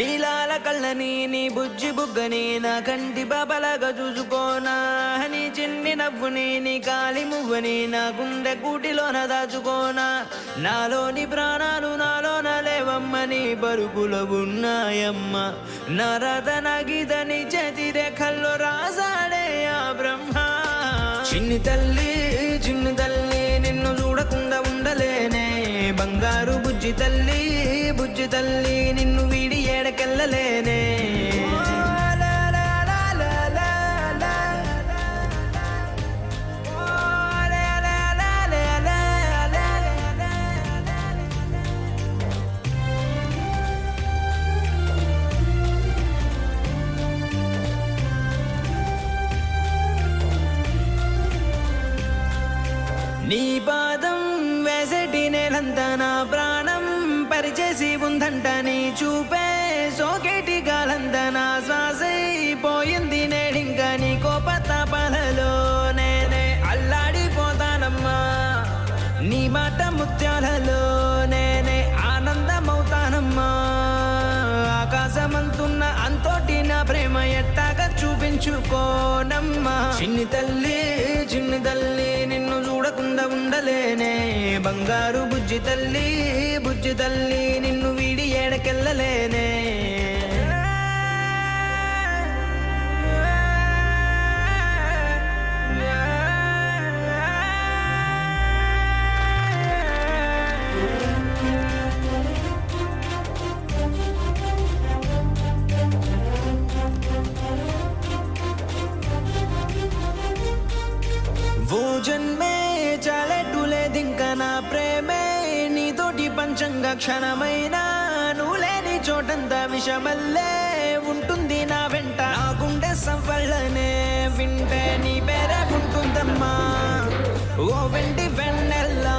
నీలాల కళ్ళని నీ బుజ్జి బుగ్గని నా కంటి బాబలాగా చూసుకోనా. నీ చిన్ని నవ్వుని నీ కాలి మువ్వని నా గుండె కూటిలోన దాచుకోనా. నాలోని ప్రాణాలు నాలోన లేవమ్మని బరుకులో ఉన్నాయమ్మ. నా రథ నగిదని చేతి రేఖల్లో రాసాడే ఆ బ్రహ్మ. చిన్ని తల్లి చిన్ని తల్లి నిన్ను చూడకుండా ఉండలేనే. బంగారు బుజ్జి తల్లి బుజ్జి తల్లి వెళ్ళలేనే నీ పాదం వేసటి నేలంతా నా ప్రాణం పరిచేసి ఉందంట నీ చూపే నీ మాట ముత్యాలలో నేనే ఆనందమవుతానమ్మా. ఆకాశమంతున్న అంతోటి నా ప్రేమ ఎట్టాగా చూపించుకోనమ్మా. చిన్ని తల్లి చిన్ని తల్లి నిన్ను చూడకుండా ఉండలేనే. బంగారు బుజ్జి తల్లి బుజ్జి తల్లి నిన్ను వీడి ఏడకెళ్ళలేనే. క్షణమైనా నువ్వు లేని చోటంతా విషమల్లే ఉంటుంది నా వెంట. నా గుండె సవ్వళ్ళనే వింటే నీ పేరే ఉంటుందమ్మా ఓ వెండి వెన్నెల్లా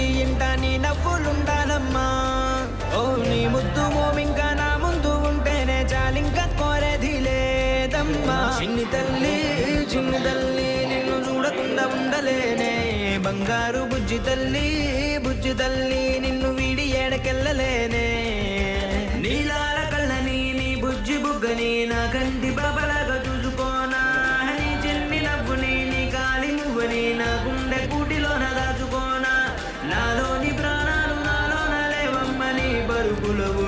ఈ ఇంట నీ నవ్వులుండాలమ్మా. ఓ నీ ముద్దు ఇంకా నా ముందు ఉంటేనే చాలింకా కోరేది లేదమ్మా. చిన్ని తల్లి చిన్ని తల్లి నిన్ను చూడకుండా ఉండలేనే. బంగారు బుజ్జి తల్లి బుజ్జి తల్లి నిన్ను ఏడకెళ్ళలేనే. నీలాల కళ్ళని నీ బుజ్జి బుగ్గని నా కంటి బాబలాగా చూసుకోనా. నీ చిన్ని నవ్వుని నీ కాలి నువ్వుని నా గుండె కూటిలోన దాచుకోనా. నాలోని ప్రాణాలు నాలోన లేవమ్మని బరుకులు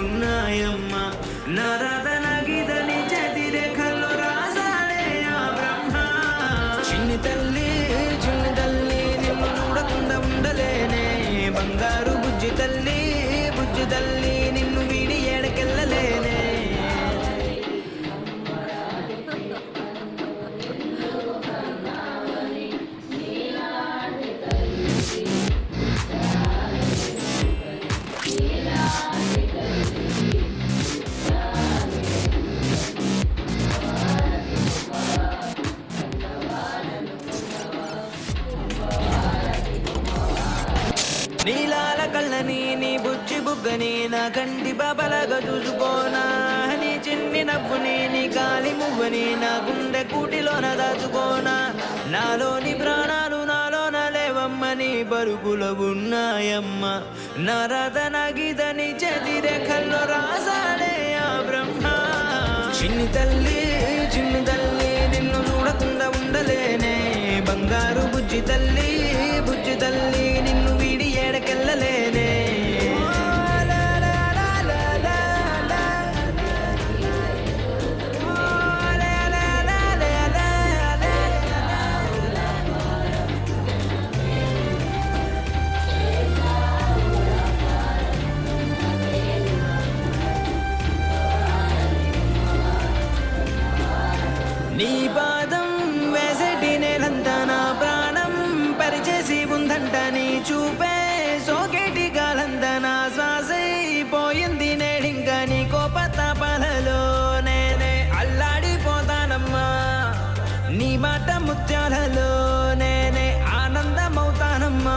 బుజ్జి బుగ్గని నా కంటి బాబలాగా చూసుకోనా నీ చిన్ని నవ్వుని నీ గాలి మువ్వని నా గుండె కూటిలోన దాచుకోనా నాలోని ప్రాణాలు నాలోన లేవమ్మని బరుగుల ఉన్నాయమ్మ. నా రథ నగిదని చేతి రాసాడే ఆ బ్రహ్మ. చిన్ని తల్లి చిన్ని తల్లి నిన్ను చూడకుండా ఉండలేనే. బంగారు బుజ్జి తల్లి బుజ్జి తల్లి చూపే సోకేటి గాలంతా నా శ్వాసైపోయింది నేడింక నీ కోపతాపాలలో. నేనే అల్లాడిపోతానమ్మా నీ మాట ముత్యాలలో. నేనే ఆనందమవుతానమ్మా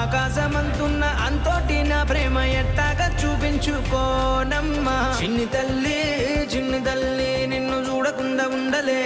ఆకాశమంతున్న అంతోటి నా ప్రేమ ఎట్టాగా చూపించుకోనమ్మా. చిన్ని తల్లి చిన్ని తల్లి నిన్ను చూడకుండా ఉండలే.